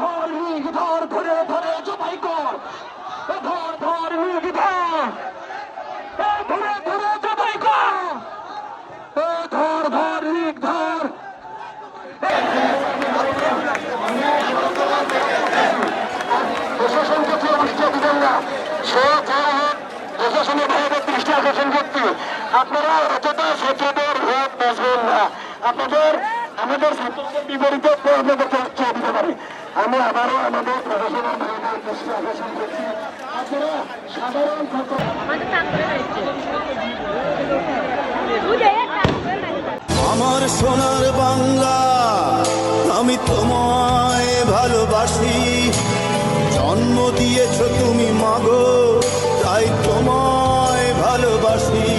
ধর হিগ ধর ধরে ধরে জবাই কর এ ধর ধর হিগ ধর এ ধরে ধরে জবাই কর এ ধর ধর হিগ ধর প্রশাসনকে কেউ দৃষ্টি দিবেন না প্রশাসনের বাইরে দৃষ্টি আকর্ষণ আপনারা অযথা ছাত্রদের ভোট বেচবেন না আপনাদের আমাদের ছাত্রদের বিপরীতে আপনাদেরকে উৎসাহ দিতে পারে আমি আবারও আমাদের প্রশাসনের দৃষ্টি আকর্ষণ করছি আমার সোনার বাংলা just.